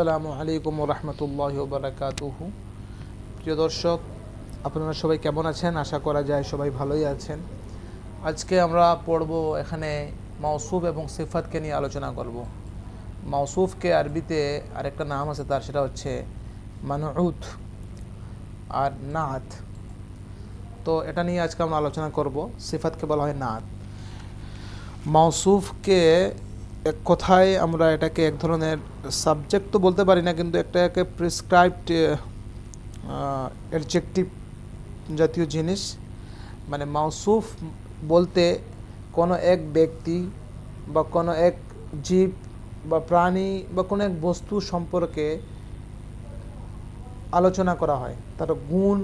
আসসালামু আলাইকুম রহমতুল্লাহ বারাকাতুহু। প্রিয় দর্শক, আপনারা সবাই কেমন আছেন? আশা করা যায় সবাই ভালোই আছেন। আজকে আমরা পড়ব এখানে মাউসুফ এবং সিফাতকে নিয়ে আলোচনা করব। মাউসুফকে আরবিতে আরেকটা নাম আছে, তার সেটা হচ্ছে মানুউত আর নাত। তো এটা নিয়ে আজকে আমরা আলোচনা করব। সিফাতকে বলা হয় নাত। মাউসুফকে এক কথায় আমরা এটাকে এক ধরনের সাবজেক্ট তো বলতে পারি না, কিন্তু একটাকে প্রেসক্রাইবড অ্যাডজেক্টিভ জাতীয় জিনিস মানে মাউসুফ বলতে কোনো এক ব্যক্তি বা কোনো এক জীব বা প্রাণী বা কোনো এক বস্তু সম্পর্কে আলোচনা করা হয়। তার গুণ,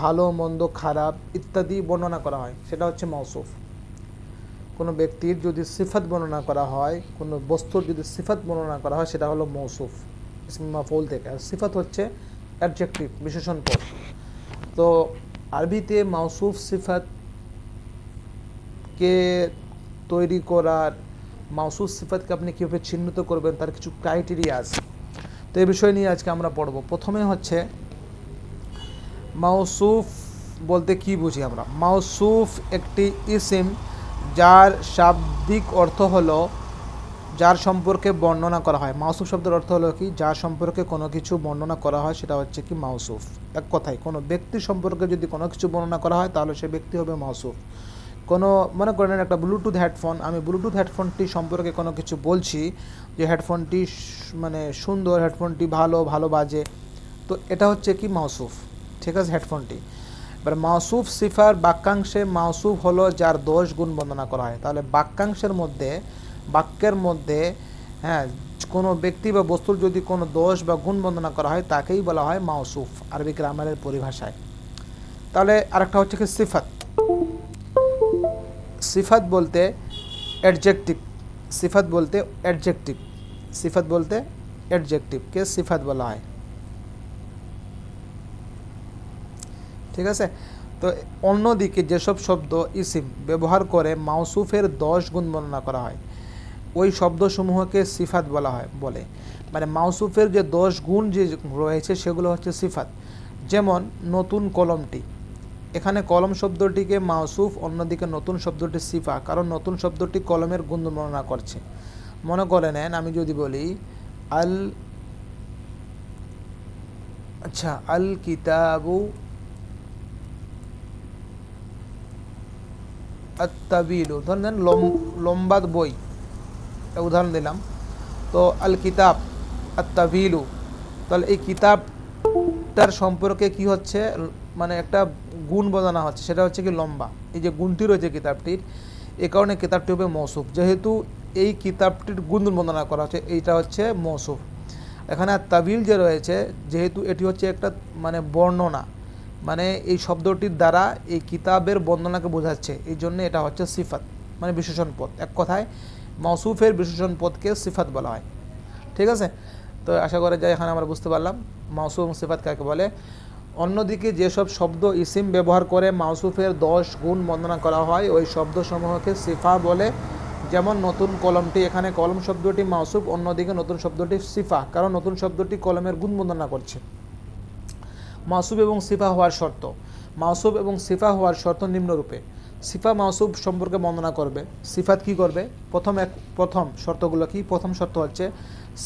ভালো, মন্দ, খারাপ ইত্যাদি বর্ণনা করা হয়। সেটা হচ্ছে মাউসুফ। কোনো ব্যক্তির যদি সিফাত বর্ণনা করা হয়, কোনো বস্তুর যদি সিফাত বর্ণনা করা হয়, সেটা হলো মৌসুফ মাফুল থেকে। আর সিফাত হচ্ছে অ্যাডজেক্টিভ বিশেষণ পদ। তো আরবিতে মাউসুফ সিফাত কে তৈরি করার, মাউসুফ সিফাতকে আপনি কীভাবে চিহ্নিত করবেন, তার কিছু ক্রাইটেরিয়া আছে। তো এই বিষয় নিয়ে আজকে আমরা পড়ব। প্রথমে হচ্ছে মাউসুফ বলতে কি বুঝি আমরা? মাউসুফ একটি ইসিম যার শাব্দিক অর্থ হলো, যার সম্পর্কে বর্ণনা করা হয়। মাউসুফ শব্দের অর্থ হলো কি? যার সম্পর্কে কোনো কিছু বর্ণনা করা হয়, সেটা হচ্ছে কি মাউসুফ। এক কথায়, কোনো ব্যক্তি সম্পর্কে যদি কোনো কিছু বর্ণনা করা হয়, তাহলে সে ব্যক্তি হবে মাউসুফ। কোনো, মনে করেন একটা ব্লুটুথ হেডফোন আমি ব্লুটুথ হেডফোনটি সম্পর্কে কোনো কিছু বলছি, যে হেডফোনটি মানে সুন্দর হেডফোনটি ভালো ভালো বাজে, তো এটা হচ্ছে কি মাউসুফ? ঠিক আছে হেডফোনটি এবার মাউসুফ সিফার বাক্যাংশে মাউসুফ হলো যার দোষ গুণ বর্ণনা করা হয়। তাহলে বাক্যাংশের মধ্যে, বাক্যের মধ্যে হ্যাঁ কোনো ব্যক্তি বা বস্তুর যদি কোনো দোষ বা গুণ বর্ণনা করা হয়, তাকেই বলা হয় মাউসুফ আরবি গ্রামারের পরিভাষায়। তাহলে আরেকটা হচ্ছে কি সিফাত। সিফাত বলতে অ্যাডজেক্টিভ সিফাত বলতে অ্যাডজেক্টিভ সিফাত বলতে অ্যাডজেক্টিভকে সিফাত বলা হয়। ঠিক আছে? তো অন্যদিকে যেসব শব্দ ইসিম ব্যবহার করে মাউসুফের দশ গুণ বর্ণনা করা হয়, ওই শব্দসমূহকে সিফাত বলা হয়, বলে। মানে মাউসুফের যে দশ গুণ যে রয়েছে সেগুলো হচ্ছে সিফাত। যেমন নতুন কলমটি। এখানে কলম শব্দটিকে মাউসুফ, অন্যদিকে নতুন শব্দটি সিফা, কারণ নতুন শব্দটি কলমের গুণ বর্ণনা করছে। মনে করে নেন, আমি যদি বলি, আল আচ্ছা আল কিতাবু আত্তাবিলু। ধরেন দেন লম্বা বই। উদাহরণ দিলাম। তো আল কিতাব আত্তাবিলু। তাহলে এই কিতাবটার সম্পর্কে কি হচ্ছে? মানে একটা গুণ বর্ণনা হচ্ছে। সেটা হচ্ছে কি লম্বা। এই যে গুণটি রয়েছে কিতাবটির, এ কারণে কিতাবটি হবে মৌসুফ। যেহেতু এই কিতাবটির গুণ বর্ণনা করা হচ্ছে, এইটা হচ্ছে মৌসুফ। এখানে তাবিল যে রয়েছে, যেহেতু এটি হচ্ছে একটা মানে বর্ণনা। মানে এই শব্দটির দ্বারা এই কিতাবের বর্ণনাকে বোঝাচ্ছে। এই জন্য এটা হচ্ছে সিফাত মানে বিশেষণ পদ। এক কথায় মৌসুফের বিশেষণ পদকে সিফাত বলা হয়। ঠিক আছে? তো আশা করা যায় এখানে আমরা বুঝতে পারলাম মাউসুফ এবং সিফাত কাকে বলে। অন্যদিকে যেসব শব্দ ইসিম ব্যবহার করে মাউসুফের দশ গুণ বর্ণনা করা হয়, ওই শব্দসমূহকে সিফা বলে। যেমন নতুন কলমটি, এখানে কলম শব্দটি মাউসুফ, অন্যদিকে নতুন শব্দটি সিফা, কারণ নতুন শব্দটি কলমের গুণ বর্ণনা করছে। মাসুব এবং সিফা হওয়ার শর্ত। মাসুব এবং সিফা হওয়ার শর্ত নিম্নরূপে। সিফা মাসুব সম্পর্কে বর্ণনা করবে। সিফাত কি করবে? প্রথম এক, প্রথম শর্তগুলো কি? প্রথম শর্ত হচ্ছে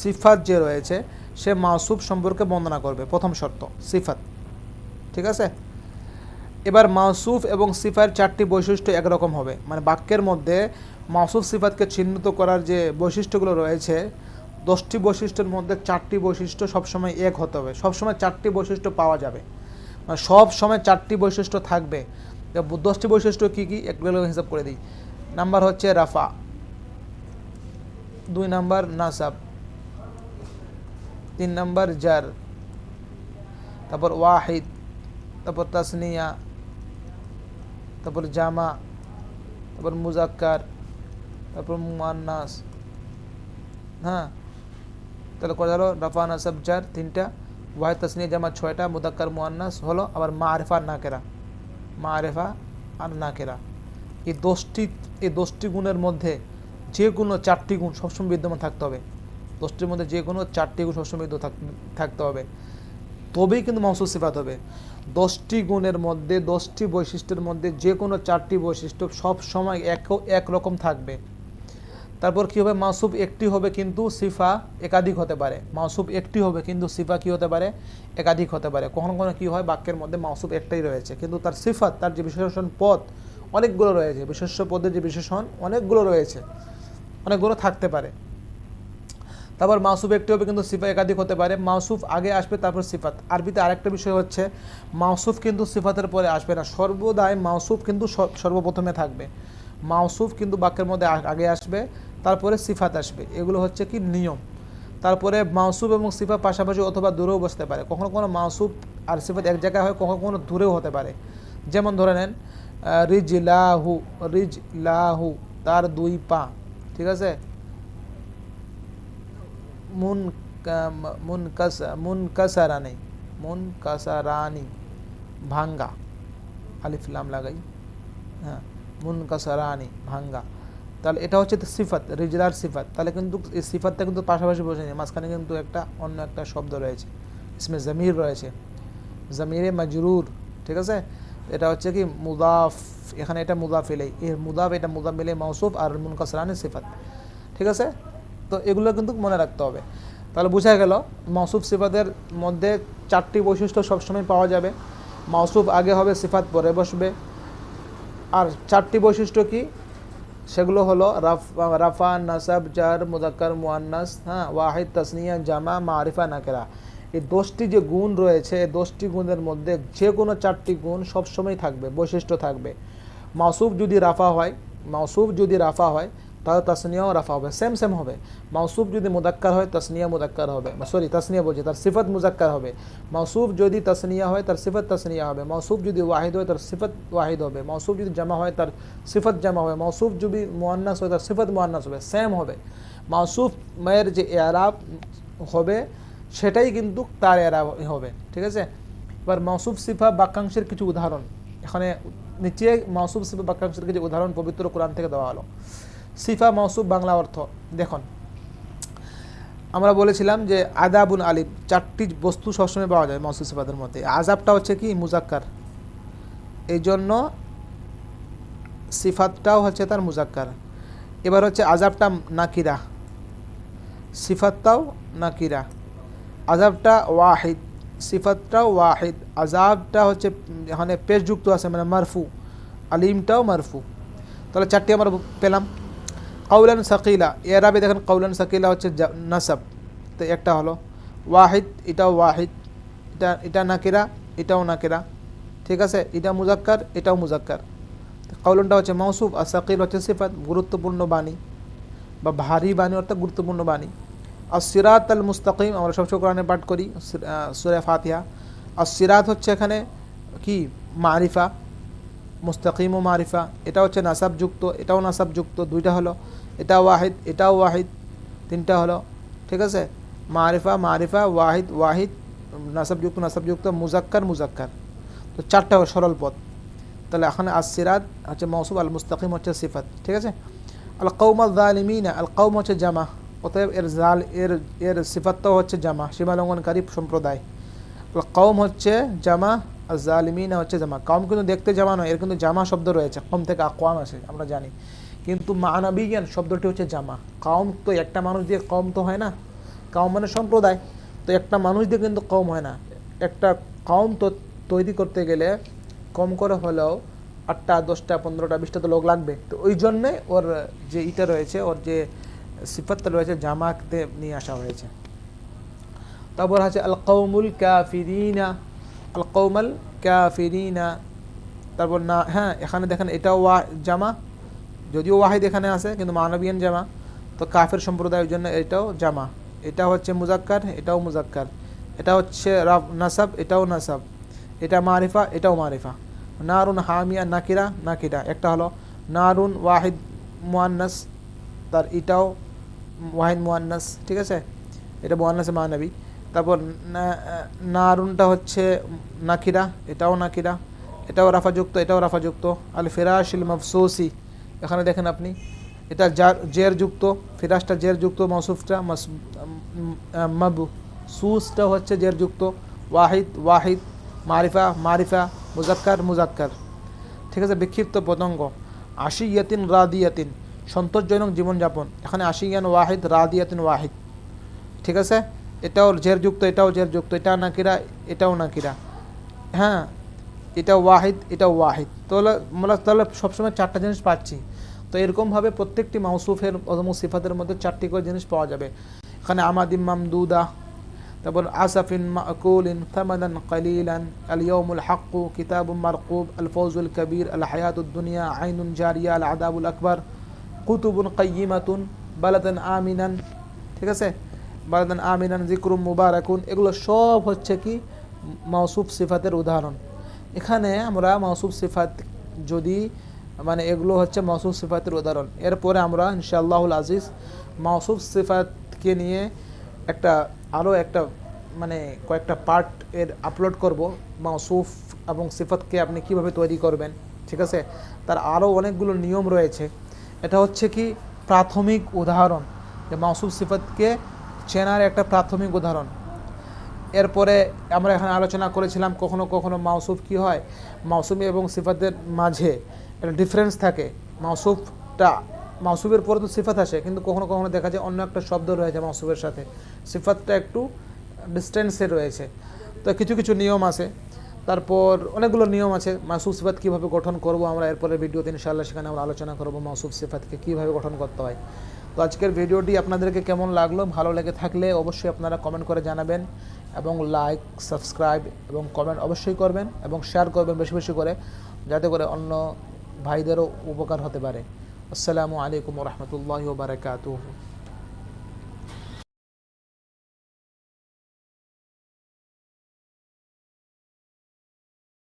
সিফাত যে রয়েছে, সে মাসুব সম্পর্কে বর্ণনা করবে। প্রথম শর্ত, সিফাত। ঠিক আছে? এবার মাসুফ এবং সিফার চারটি বৈশিষ্ট্য একরকম হবে। মানে বাক্যের মধ্যে মাসুফ সিফাতকে চিহ্নিত করার যে বৈশিষ্ট্যগুলো রয়েছে দশটি বৈশিষ্ট্যের মধ্যে চারটি বৈশিষ্ট্য সবসময় এক হতে হবে। সবসময় চারটি বৈশিষ্ট্য পাওয়া যাবে। মানে সব সময় চারটি বৈশিষ্ট্য থাকবে। দশটি বৈশিষ্ট্য কী কী? একগুলো হিসাব করে দিই। নাম্বার হচ্ছে রাফা। দুই নাম্বার নাসাব। তিন নাম্বার জার। তারপর ওয়াহিদ। তারপর তাসনিয়া। তারপর জামা। তারপর মুজাক্কার। তারপর মুয়ান্নাস। হ্যাঁ? তাহলে হলো রাফা নাসাব চার তিনটা, ওয়াহিদ তাসনিয়া জামা ছয়টা, মুদাক্কার মুয়ান্নাস হলো আবার মা আরেফা নাকেরা। মা আরেফা আর নাকেরা। এই দশটি এই দশটি গুণের মধ্যে যে কোনো চারটি গুণ সবসময় বিদ্যমান থাকতে হবে। দশটির মধ্যে যে কোনো চারটি গুণ সবসময় থাকতে হবে। তবেই কিন্তু মাউসুফ সিফাত হবে। দশটি গুণের মধ্যে, দশটি বৈশিষ্ট্যের মধ্যে যে কোনো চারটি বৈশিষ্ট্য সব সময় এক একরকম থাকবে। তারপর কি হবে? মাসুব একটি হবে কিন্তু সিফা একাধিক হতে পারে। মাসুব একটি হবে কিন্তু সিফা কি হতে পারে? একাধিক হতে পারে। কখনো কখনো কি হয়? বাক্যের মধ্যে মাসুব একটাই রয়েছে। কিন্তু তার সিফাত, তার যে বিশেষণ পদ, অনেকগুলো রয়েছে। বিশেষ্য পদের যে বিশেষণ, অনেকগুলো রয়েছে। অনেকগুলো থাকতে পারে। তারপর মাসুফ একটি হবে কিন্তু সিফা একাধিক হতে পারে। মাসুফ আগে আসবে, তারপর সিফাত। আরবিতে আরেকটা বিষয় হচ্ছে মাসুফ কিন্তু সিফাতের পরে আসবে না। সর্বদাই মাসুফ কিন্তু সর- সর্বপ্রথমে থাকবে। মাউসুফ কিন্তু বাক্যের মধ্যে আগে আসবে। তারপরে সিফাত আসবে। এগুলো হচ্ছে কি নিয়ম। তারপরে মাউসুফ এবং সিফা পাশাপাশি অথবা দূরেও বসতে পারে। কখনো কোনো মাউসুফ আর সিফাত এক জায়গায় হয়, কখনো কোনো দূরেও হতে পারে। যেমন ধরে নেন রিজ লাহু রিজ লাহু তার দুই পা, ঠিক আছে? মুন কা- মুন কাস, মুন কাসারানি মুন কাসারানি, ভাঙ্গা, আলিফ লাগাই হ্যাঁ মুন কাসারানি, ভাঙ্গা। তাহলে এটা হচ্ছে সিফাত রিজলার সিফাত। তাহলে কিন্তু এই সিফাতটা কিন্তু পাশাপাশি বসে নেই। মাঝখানে কিন্তু একটা অন্য একটা শব্দ রয়েছে। ইসমে জমির রয়েছে। জমিরে মজরুর, ঠিক আছে? এটা হচ্ছে কি মুদাফ, এখানে এটা মুদাফ এলেই এর মুদাফ, এটা মুদাফ মিলে মৌসুফ আর মুন কাসরানি সিফাত, ঠিক আছে? তো এগুলো কিন্তু মনে রাখতে হবে। তাহলে বোঝা গেল মৌসুফ সিফাতের মধ্যে চারটি বৈশিষ্ট্য সবসময় পাওয়া যাবে। মৌসুফ আগে হবে সিফাত, পরে বসবে। আর চারটি বৈশিষ্ট্য কি? সেগুলো হলো রাফ নাসাব, জার মুজাক্কার মুয়ান্নাস হ্যাঁ ওয়াহিদ, তাসনিয়া, জামা, মারিফা, নাকেরা। এই দশটি যে গুণ রয়েছে, এই দশটি গুণের মধ্যে যে কোনো চারটি গুণ সবসময় থাকবে, বৈশিষ্ট্য থাকবে। মাসুফ যদি রাফা হয় মাসুফ যদি রাফা হয় তাহলে তাসনিয়াও রাফা হবে। সেম সেম হবে। মাসুফ যদি মুদাক্কার হয়, তাসনিয়া মুদাক্কার হবে। সরি তাসনিয়া বলছি, তার সিফত মুজাক্কার হবে। মাসুফ যদি তাসনিয়া হয়, তার সিফত তাসনিয়া হবে। মাসুফ যদি ওয়াহিদ হয়, তার সিফত ওয়াহিদ হবে। মাসুফ যদি জামা হয়, তার সিফত জামা হবে। মাসুফ যদি মুয়ান্নাস হয়, তার সিফত মুয়ান্নাস হবে। সেম হবে। মাসুফ মায়ের যে এরাব হবে, সেটাই কিন্তু তার এরাব হবে। ঠিক আছে? এবার মাসুফ সিফা বাক্যাংশের কিছু উদাহরণ। এখানে নিচে মাসুফ সিফা বাক্যাংশের কিছু উদাহরণ পবিত্র কোরআন থেকে দেওয়া হলো। সিফা মৌসুফ বাংলা অর্থ। দেখুন, আমরা বলেছিলাম যে আদাবুন আলিফ চারটি বস্তু সবসময় পাওয়া যায় মৌসুফ সিফাতের মধ্যে। আজাবটা হচ্ছে কি? মুজাক্কার। এই জন্য সিফাতটাও হচ্ছে তার মুজাক্কার। এবার হচ্ছে আজাবটা নাকিরা। সিফাতটাও নাকিরা। আজাবটা ওয়াহিদ। সিফাতটাও ওয়াহিদ। আজাবটা হচ্ছে এখানে পেশযুক্ত আছে মানে মারফু। আলিমটাও মারফু। তাহলে চারটি আমরা পেলাম। কৌলান সাকিলা এরাবে দেখেন কৌলান সাকিলা হচ্ছে নাসাব। তো একটা হলো ওয়াহিদ, এটাও ওয়াহিদ, এটা এটা নাকিরা, এটাও নাকিরা। ঠিক আছে? এটা মুজাক্কার, এটাও মুজাক্কার। কৌলনটা হচ্ছে মৌসুফ আর সাকিল হচ্ছে সিফাত, গুরুত্বপূর্ণ বাণী। বা ভারী বাণী অর্থাৎ গুরুত্বপূর্ণ বাণী। আর সিরাত আল মুস্তাকিম, আমরা সবসময় কোরআনে পাঠ করি সুরে ফাতিহা। আর সিরাত হচ্ছে এখানে কি? মারিফা, মুস্তাকিম ও মারিফা। এটা হচ্ছে নাসাবযুক্ত, এটাও নাসাবযুক্ত। দুইটা হলো এটা ওয়াহিদ, এটাও ওয়াহিদ, তিনটা হলো, ঠিক আছে? মারিফা মারিফা, ওয়াহিদ ওয়াহিদ, নাসাবযুক্ত নাসাবযুক্ত, মুজাক্কার মুজাক্কার। তো চারটা সরল পদ। তাহলে এখানে আসিরাত হচ্ছে মৌসুব আল মুস্তাকিম হচ্ছে সিফাত, ঠিক আছে? আল কৌম আল জালিমিনা আল কৌম হচ্ছে জামা, অতএব এর জাল, এর এর সিফাতটাও হচ্ছে জামা, সীমালঙ্ঘনকারী সম্প্রদায়। আল কৌম হচ্ছে জামা আর জালিমিনা হচ্ছে জামা। কম কিন্তু দেখতে জামা নয়, এর কিন্তু জামা শব্দ রয়েছে কম থেকে আকওয়াম আছে আমরা জানি। কিন্তু মানবিজ্ঞান শব্দটি হচ্ছে জামা। কম তো একটা মানুষ দিয়ে কম তো হয় না। কম মানে সম্প্রদায়। তো একটা মানুষ দিয়ে কিন্তু কম হয় না। একটা কম তো তৈরি করতে গেলে কম করে হলেও আটটা, দশটা, পনেরোটা, বিশটা তো লোক লাগবে। তো ওই জন্যে ওর যে ইটা রয়েছে, ওর যে সিফাতটা রয়েছে জামাতে নিয়ে আসা হয়েছে। তারপর আছে আল কৌমুল কাফিরিনা। আল কৌমাল কাফিরিনা। তারপর না হ্যাঁ এখানে দেখেন, এটাও জামা। যদিও ওয়াহিদ এখানে আছে, কিন্তু মানবিয়ান জামা। তো কাফের সম্প্রদায়ের জন্য এটাও জামা। এটা হচ্ছে মুজাক্কার, এটাও মুজাক্কার। এটা হচ্ছে নাসাব, এটাও নাসাব। এটা মারিফা, এটাও মারিফা। নারুন হামিয়া, নাকিরা নাকিরা। একটা হলো নারুন ওয়াহিদ মুয়ান্নাস, তার এটাও ওয়াহিদ মুয়ান্নাস, ঠিক আছে? এটা মুয়ান্নাসে মানবী। তারপর নারুনটা হচ্ছে নাকিরা, এটাও নাকিরা। এটাও রাফাযুক্ত এটাও রাফাযুক্ত। আল ফিরাশিল মফসুসি। এখানে দেখেন আপনি, এটা জের যুক্ত ফিরাসটা জের যুক্ত মৌসুফটা মাব, সুসটা হচ্ছে জের যুক্ত ওয়াহিদ ওয়াহিদ, মারিফা মারিফা, মুজাক্কার মুজাক্কার। ঠিক আছে, বিক্ষিপ্ত পতঙ্গ। আশি ইয়াতিন রাদিয়াতিন, সন্তোষজনক জীবনযাপন। এখানে আশি ইয়ান ওয়াহিদ, রাদিয়াতিন ওয়াহিদ। ঠিক আছে? এটাও জের যুক্ত এটাও জের যুক্ত এটা নাকিরা, এটাও নাকিরা। হ্যাঁ এটা ওয়াহিদ এটা ওয়াহিদ। তাহলে আমরা তাহলে সবসময় চারটা জিনিস পাচ্ছি। তো এরকমভাবে প্রত্যেকটি মাউসুফের সিফাতের মধ্যে চারটি করে জিনিস পাওয়া যাবে। এখানে আমাদিম মামদুদা তারপর আসাফিন মাকুলিন থামাদান কালিলান আল ইয়ৌমুল হাক্কু, কিতাবুম মারকুব আল ফৌজুল কবির আল হায়াতুদ্দুনিয়া আইনুন জারিয়া আল আদাবুল আকবর, কুতুবুন কাইয়িমাতুন, বালাদান আমিনান, ঠিক আছে? বালাদান আমিনান জিক্রুম মুবারাকুন, এগুলো সব হচ্ছে কি? মাউসুফ সিফাতের উদাহরণ। এখানে আমরা মাউসুফ সিফাত যদি মানে এগুলো হচ্ছে মাউসুফ সিফাতের উদাহরণ। এরপরে আমরা ইনশাআল্লাহুল আজিজ মাউসুফ সিফাতকে নিয়ে একটা আরও একটা মানে কয়েকটা পার্ট এর আপলোড করব। মাউসুফ এবং সিফাতকে আপনি কীভাবে তৈরি করবেন, ঠিক আছে? তার আরও অনেকগুলো নিয়ম রয়েছে। এটা হচ্ছে কি, প্রাথমিক উদাহরণ। যে মাউসুফ সিফাতকে চেনার একটা প্রাথমিক উদাহরণ। এরপরে আমরা এখানে আলোচনা করেছিলাম কখনো কখনো মাউসুফ কি হয়? মাউসুম এবং সিফাতের মাঝে। একটা ডিফারেন্স থাকে। মাউসুফটা, মাউসুফের পরে তো সিফাত আসে, কিন্তু কখনো কখনো দেখা যায় অন্য একটা শব্দ রয়েছে মাউসুফের সাথে। সিফাতটা একটু ডিস্টেন্সে রয়েছে। তো কিছু কিছু নিয়ম আছে। তারপর অনেকগুলো নিয়ম আছে মাসুফ সিফাত কীভাবে গঠন করব আমরা এরপরে ভিডিওতে ইনশাআল্লাহ সেখানে আমরা আলোচনা করব মাসুফ সিফাতকে কীভাবে গঠন করতে হয়। তো আজকের ভিডিওটি আপনাদেরকে কেমন লাগল, ভালো লেগে থাকলে অবশ্যই আপনারা কমেন্ট করে জানাবেন এবং লাইক সাবস্ক্রাইব এবং কমেন্ট অবশ্যই করবেন এবং শেয়ার করবেন বেশি বেশি করে, যাতে করে অন্য ভাইদেরও উপকার হতে পারে। আসসালামু আলাইকুম রহমতুল্লাহ বারকাতুহ।